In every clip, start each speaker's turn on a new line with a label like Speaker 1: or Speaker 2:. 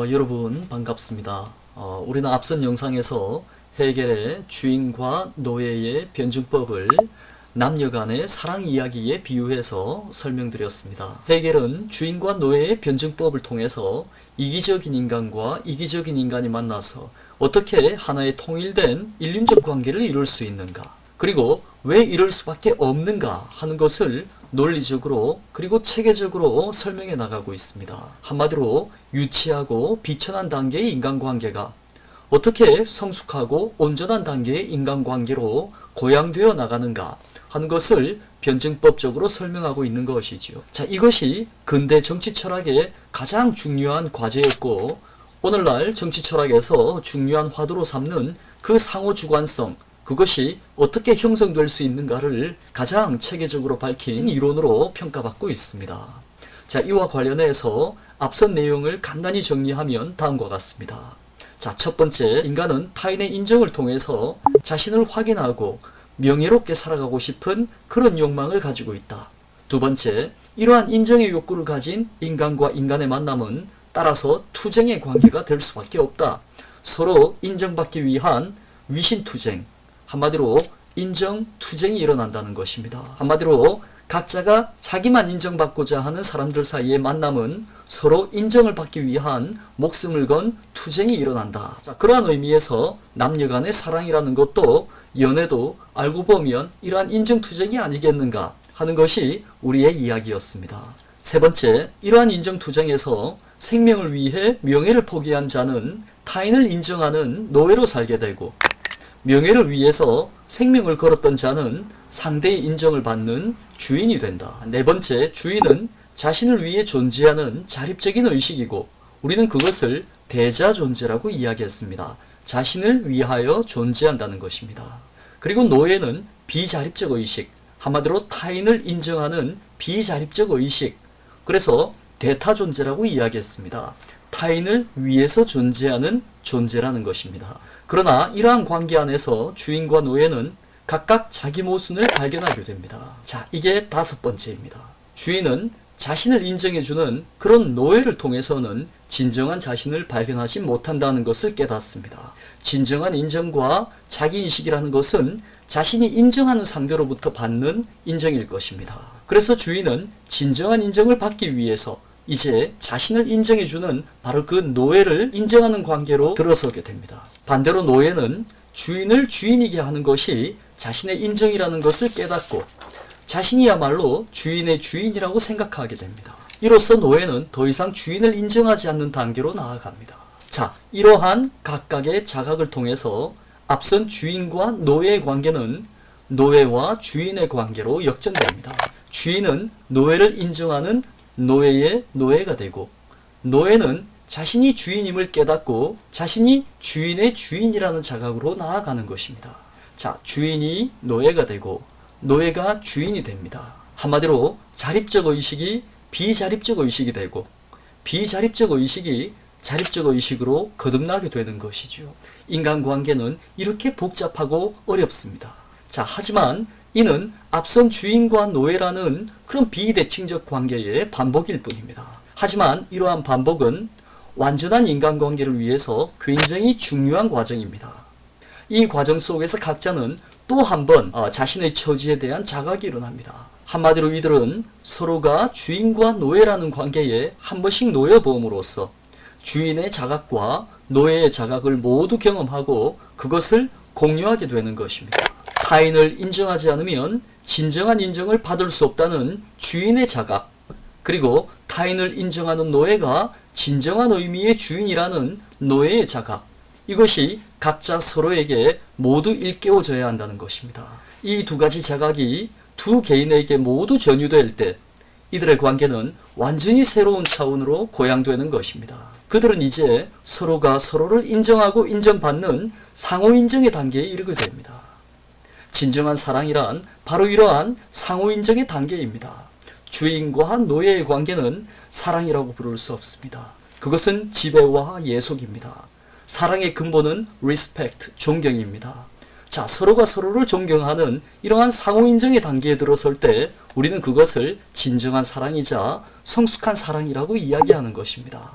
Speaker 1: 어, 여러분 반갑습니다. 어, 우리는 앞선 영상에서 해겔의 주인과 노예의 변증법을 남녀 간의 사랑 이야기에 비유해서 설명드렸습니다. 해겔은 주인과 노예의 변증법을 통해서 이기적인 인간과 이기적인 인간이 만나서 어떻게 하나의 통일된 인륜적 관계를 이룰 수 있는가, 그리고 왜 이럴 수밖에 없는가 하는 것을 논리적으로 그리고 체계적으로 설명해 나가고 있습니다. 한마디로 유치하고 비천한 단계의 인간관계가 어떻게 성숙하고 온전한 단계의 인간관계로 고양되어 나가는가 하는 것을 변증법적으로 설명하고 있는 것이지요. 자, 이것이 근대 정치 철학의 가장 중요한 과제였고 오늘날 정치 철학에서 중요한 화두로 삼는 그 상호 주관성 그것이 어떻게 형성될 수 있는가를 가장 체계적으로 밝힌 이론으로 평가받고 있습니다. 자, 이와 관련해서 앞선 내용을 간단히 정리하면 다음과 같습니다. 자, 첫 번째, 인간은 타인의 인정을 통해서 자신을 확인하고 명예롭게 살아가고 싶은 그런 욕망을 가지고 있다. 두 번째, 이러한 인정의 욕구를 가진 인간과 인간의 만남은 따라서 투쟁의 관계가 될 수밖에 없다. 서로 인정받기 위한 위신투쟁, 한마디로 인정 투쟁이 일어난다는 것입니다. 한마디로 각자가 자기만 인정받고자 하는 사람들 사이의 만남은 서로 인정을 받기 위한 목숨을 건 투쟁이 일어난다. 자, 그러한 의미에서 남녀 간의 사랑이라는 것도 연애도 알고 보면 이러한 인정 투쟁이 아니겠는가 하는 것이 우리의 이야기였습니다. 세 번째, 이러한 인정 투쟁에서 생명을 위해 명예를 포기한 자는 타인을 인정하는 노예로 살게 되고 명예를 위해서 생명을 걸었던 자는 상대의 인정을 받는 주인이 된다. 네 번째, 주인은 자신을 위해 존재하는 자립적인 의식이고 우리는 그것을 대자 존재라고 이야기했습니다. 자신을 위하여 존재한다는 것입니다. 그리고 노예는 비자립적 의식, 한마디로 타인을 인정하는 비자립적 의식, 그래서 대타 존재라고 이야기했습니다. 타인을 위해서 존재하는 존재라는 것입니다. 그러나 이러한 관계 안에서 주인과 노예는 각각 자기 모순을 발견하게 됩니다. 자, 이게 다섯 번째입니다. 주인은 자신을 인정해주는 그런 노예를 통해서는 진정한 자신을 발견하지 못한다는 것을 깨닫습니다. 진정한 인정과 자기인식이라는 것은 자신이 인정하는 상대로부터 받는 인정일 것입니다. 그래서 주인은 진정한 인정을 받기 위해서 이제 자신을 인정해주는 바로 그 노예를 인정하는 관계로 들어서게 됩니다. 반대로 노예는 주인을 주인이게 하는 것이 자신의 인정이라는 것을 깨닫고 자신이야말로 주인의 주인이라고 생각하게 됩니다. 이로써 노예는 더 이상 주인을 인정하지 않는 단계로 나아갑니다. 자, 이러한 각각의 자각을 통해서 앞선 주인과 노예의 관계는 노예와 주인의 관계로 역전됩니다. 주인은 노예를 인정하는 노예의 노예가 되고 노예는 자신이 주인임을 깨닫고 자신이 주인의 주인이라는 자각으로 나아가는 것입니다. 자, 주인이 노예가 되고 노예가 주인이 됩니다. 한마디로 자립적 의식이 비자립적 의식이 되고 비자립적 의식이 자립적 의식으로 거듭나게 되는 것이죠. 인간관계는 이렇게 복잡하고 어렵습니다. 자, 하지만 이는 앞선 주인과 노예라는 그런 비대칭적 관계의 반복일 뿐입니다. 하지만 이러한 반복은 완전한 인간관계를 위해서 굉장히 중요한 과정입니다. 이 과정 속에서 각자는 또 한번 어, 자신의 처지에 대한 자각이 일어납니다. 한마디로 이들은 서로가 주인과 노예라는 관계에 한 번씩 놓여봄으로써 주인의 자각과 노예의 자각을 모두 경험하고 그것을 공유하게 되는 것입니다. 타인을 인정하지 않으면 진정한 인정을 받을 수 없다는 주인의 자각, 그리고 타인을 인정하는 노예가 진정한 의미의 주인이라는 노예의 자각, 이것이 각자 서로에게 모두 일깨워져야 한다는 것입니다. 이 두 가지 자각이 두 개인에게 모두 전유될 때 이들의 관계는 완전히 새로운 차원으로 고양되는 것입니다. 그들은 이제 서로가 서로를 인정하고 인정받는 상호 인정의 단계에 이르게 됩니다. 진정한 사랑이란 바로 이러한 상호 인정의 단계입니다. 주인과 노예의 관계는 사랑이라고 부를 수 없습니다. 그것은 지배와 예속입니다. 사랑의 근본은 respect, 존경입니다. 자, 서로가 서로를 존경하는 이러한 상호 인정의 단계에 들어설 때 우리는 그것을 진정한 사랑이자 성숙한 사랑이라고 이야기하는 것입니다.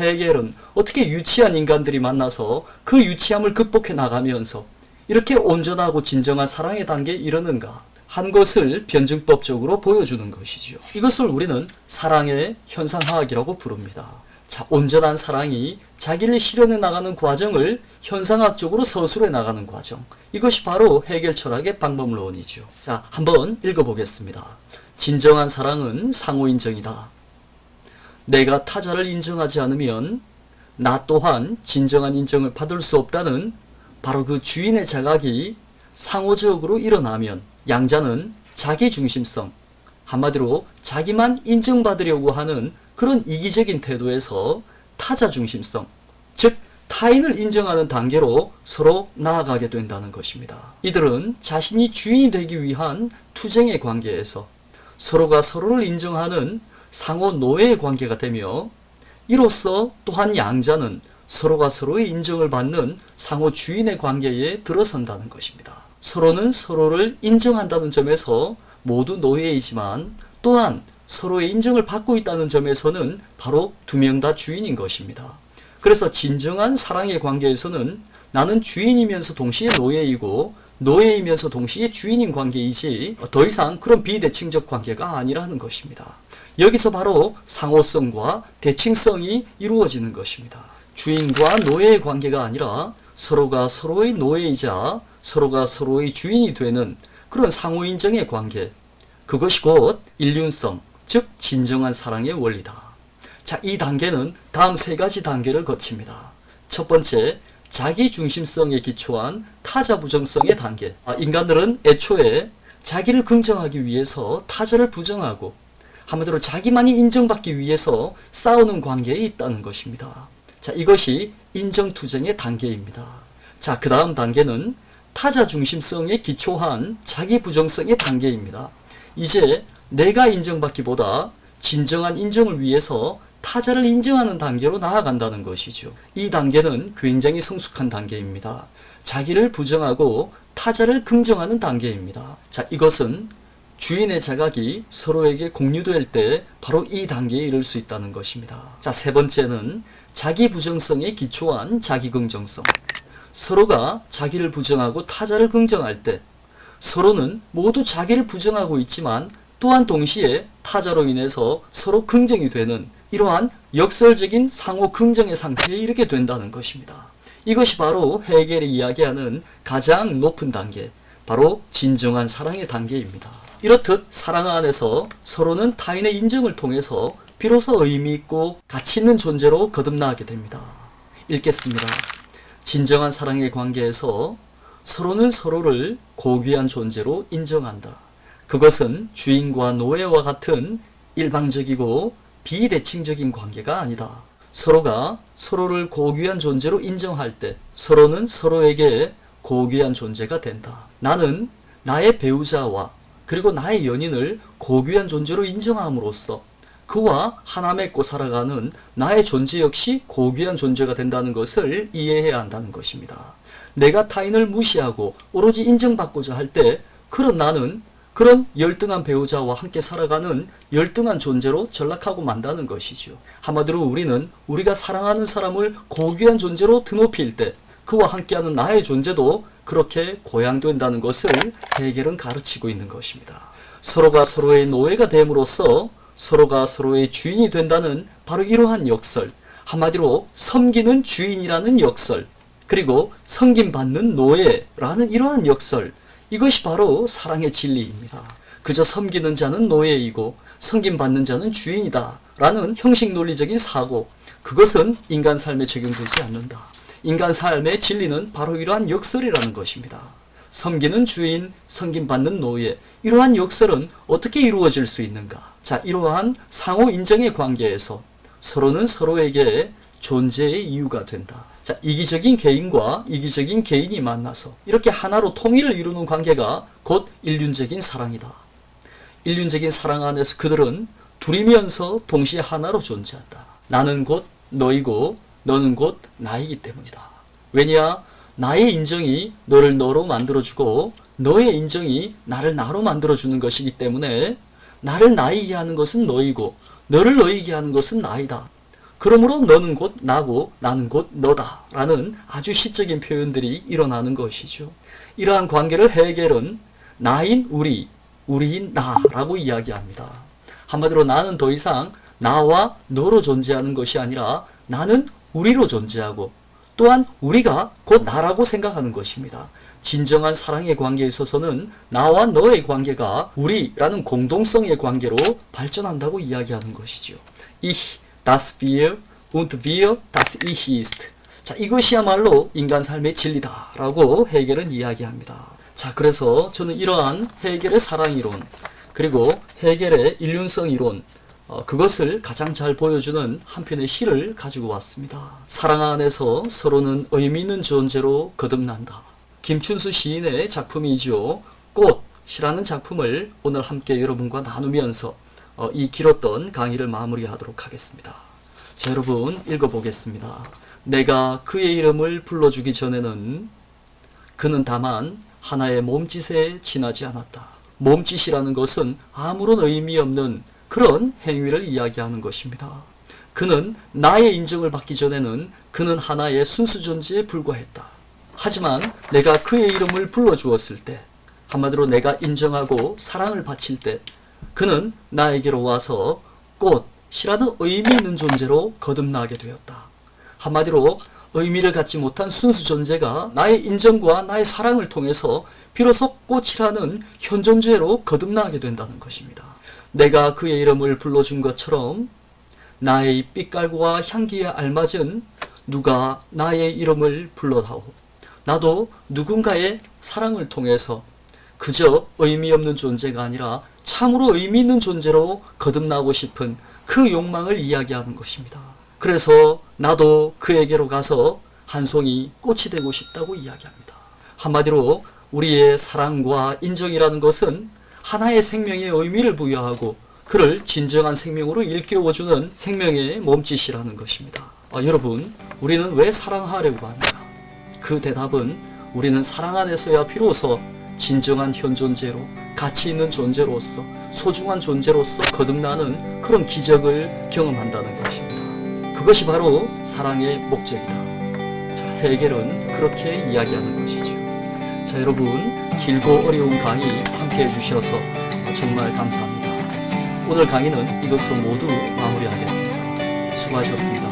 Speaker 1: 헤겔은 어떻게 유치한 인간들이 만나서 그 유치함을 극복해 나가면서 이렇게 온전하고 진정한 사랑의 단계에 이르는가 한 것을 변증법적으로 보여주는 것이죠. 이것을 우리는 사랑의 현상화학이라고 부릅니다. 자, 온전한 사랑이 자기를 실현해 나가는 과정을 현상학적으로 서술해 나가는 과정. 이것이 바로 해결 철학의 방법론이죠. 자, 한번 읽어보겠습니다. 진정한 사랑은 상호 인정이다. 내가 타자를 인정하지 않으면 나 또한 진정한 인정을 받을 수 없다는 바로 그 주인의 자각이 상호적으로 일어나면 양자는 자기 중심성, 한마디로 자기만 인정받으려고 하는 그런 이기적인 태도에서 타자 중심성, 즉 타인을 인정하는 단계로 서로 나아가게 된다는 것입니다. 이들은 자신이 주인이 되기 위한 투쟁의 관계에서 서로가 서로를 인정하는 상호 노예의 관계가 되며 이로써 또한 양자는 서로가 서로의 인정을 받는 상호 주인의 관계에 들어선다는 것입니다. 서로는 서로를 인정한다는 점에서 모두 노예이지만 또한 서로의 인정을 받고 있다는 점에서는 바로 두 명 다 주인인 것입니다. 그래서 진정한 사랑의 관계에서는 나는 주인이면서 동시에 노예이고 노예이면서 동시에 주인인 관계이지 더 이상 그런 비대칭적 관계가 아니라는 것입니다. 여기서 바로 상호성과 대칭성이 이루어지는 것입니다. 주인과 노예의 관계가 아니라 서로가 서로의 노예이자 서로가 서로의 주인이 되는 그런 상호 인정의 관계. 그것이 곧 인륜성, 즉 진정한 사랑의 원리다. 자, 이 단계는 다음 세 가지 단계를 거칩니다. 첫 번째, 자기 중심성에 기초한 타자 부정성의 단계. 아, 인간들은 애초에 자기를 긍정하기 위해서 타자를 부정하고 한마디로 자기만이 인정받기 위해서 싸우는 관계에 있다는 것입니다. 자, 이것이 인정투쟁의 단계입니다. 자, 그 다음 단계는 타자 중심성에 기초한 자기 부정성의 단계입니다. 이제 내가 인정받기보다 진정한 인정을 위해서 타자를 인정하는 단계로 나아간다는 것이죠. 이 단계는 굉장히 성숙한 단계입니다. 자기를 부정하고 타자를 긍정하는 단계입니다. 자, 이것은 주인의 자각이 서로에게 공유될 때 바로 이 단계에 이를 수 있다는 것입니다. 자, 세 번째는 자기 부정성에 기초한 자기 긍정성. 서로가 자기를 부정하고 타자를 긍정할 때 서로는 모두 자기를 부정하고 있지만 또한 동시에 타자로 인해서 서로 긍정이 되는 이러한 역설적인 상호 긍정의 상태에 이르게 된다는 것입니다. 이것이 바로 해겔이 이야기하는 가장 높은 단계, 바로 진정한 사랑의 단계입니다. 이렇듯 사랑 안에서 서로는 타인의 인정을 통해서 비로소 의미 있고 가치 있는 존재로 거듭나게 됩니다. 읽겠습니다. 진정한 사랑의 관계에서 서로는 서로를 고귀한 존재로 인정한다. 그것은 주인과 노예와 같은 일방적이고 비대칭적인 관계가 아니다. 서로가 서로를 고귀한 존재로 인정할 때 서로는 서로에게 고귀한 존재가 된다. 나는 나의 배우자와 그리고 나의 연인을 고귀한 존재로 인정함으로써 그와 하나 맺고 살아가는 나의 존재 역시 고귀한 존재가 된다는 것을 이해해야 한다는 것입니다. 내가 타인을 무시하고 오로지 인정받고자 할 때 그런 나는 그런 열등한 배우자와 함께 살아가는 열등한 존재로 전락하고 만다는 것이죠. 한마디로 우리는 우리가 사랑하는 사람을 고귀한 존재로 드높일 때 그와 함께하는 나의 존재도 그렇게 고양된다는 것을 해결은 가르치고 있는 것입니다. 서로가 서로의 노예가 됨으로써 서로가 서로의 주인이 된다는 바로 이러한 역설. 한마디로 섬기는 주인이라는 역설. 그리고 섬김받는 노예라는 이러한 역설. 이것이 바로 사랑의 진리입니다. 그저 섬기는 자는 노예이고 섬김받는 자는 주인이다. 라는 형식 논리적인 사고. 그것은 인간 삶에 적용되지 않는다. 인간 삶의 진리는 바로 이러한 역설이라는 것입니다. 섬기는 주인, 섬김받는 노예. 이러한 역설은 어떻게 이루어질 수 있는가? 자, 이러한 상호 인정의 관계에서 서로는 서로에게 존재의 이유가 된다. 자, 이기적인 개인과 이기적인 개인이 만나서 이렇게 하나로 통일을 이루는 관계가 곧 일륜적인 사랑이다. 일륜적인 사랑 안에서 그들은 둘이면서 동시에 하나로 존재한다. 나는 곧 너이고 너는 곧 나이기 때문이다. 왜냐? 나의 인정이 너를 너로 만들어주고 너의 인정이 나를 나로 만들어주는 것이기 때문에 나를 나이게 하는 것은 너이고 너를 너이게 하는 것은 나이다. 그러므로 너는 곧 나고 나는 곧 너다 라는 아주 시적인 표현들이 일어나는 것이죠. 이러한 관계를 해결은 나인 우리, 우리인 나라고 이야기합니다. 한마디로 나는 더 이상 나와 너로 존재하는 것이 아니라 나는 우리로 존재하고 또한 우리가 곧 나라고 생각하는 것입니다. 진정한 사랑의 관계에 있어서는 나와 너의 관계가 우리라는 공동성의 관계로 발전한다고 이야기하는 것이죠. Ich, das wir und wir, das ich ist. 자, 이것이야말로 인간 삶의 진리다라고 헤겔은 이야기합니다. 자, 그래서 저는 이러한 헤겔의 사랑 이론, 그리고 헤겔의 인륜성 이론, 어, 그것을 가장 잘 보여주는 한 편의 시를 가지고 왔습니다. 사랑 안에서 서로는 의미 있는 존재로 거듭난다. 김춘수 시인의 작품이죠. 꽃이라는 작품을 오늘 함께 여러분과 나누면서 어, 이 길었던 강의를 마무리하도록 하겠습니다. 자, 여러분 읽어보겠습니다. 내가 그의 이름을 불러주기 전에는 그는 다만 하나의 몸짓에 지나지 않았다. 몸짓이라는 것은 아무런 의미 없는 그런 행위를 이야기하는 것입니다. 그는 나의 인정을 받기 전에는 그는 하나의 순수 존재에 불과했다. 하지만 내가 그의 이름을 불러주었을 때, 한마디로 내가 인정하고 사랑을 바칠 때, 그는 나에게로 와서 꽃이라는 의미 있는 존재로 거듭나게 되었다. 한마디로 의미를 갖지 못한 순수 존재가 나의 인정과 나의 사랑을 통해서 비로소 꽃이라는 현 존재로 거듭나게 된다는 것입니다. 내가 그의 이름을 불러준 것처럼 나의 빛깔과 향기에 알맞은 누가 나의 이름을 불러다오. 나도 누군가의 사랑을 통해서 그저 의미 없는 존재가 아니라 참으로 의미 있는 존재로 거듭나고 싶은 그 욕망을 이야기하는 것입니다. 그래서 나도 그에게로 가서 한 송이 꽃이 되고 싶다고 이야기합니다. 한마디로 우리의 사랑과 인정이라는 것은 하나의 생명의 의미를 부여하고 그를 진정한 생명으로 일깨워주는 생명의 몸짓이라는 것입니다. 아, 여러분, 우리는 왜 사랑하려고 합니까? 그 대답은 우리는 사랑 안에서야 비로소 진정한 현 존재로 가치 있는 존재로서 소중한 존재로서 거듭나는 그런 기적을 경험한다는 것입니다. 그것이 바로 사랑의 목적이다. 자, 해결은 그렇게 이야기하는 것이죠. 자, 여러분 길고 어려운 강의 함께 해주셔서 정말 감사합니다. 오늘 강의는 이것으로 모두 마무리하겠습니다. 수고하셨습니다.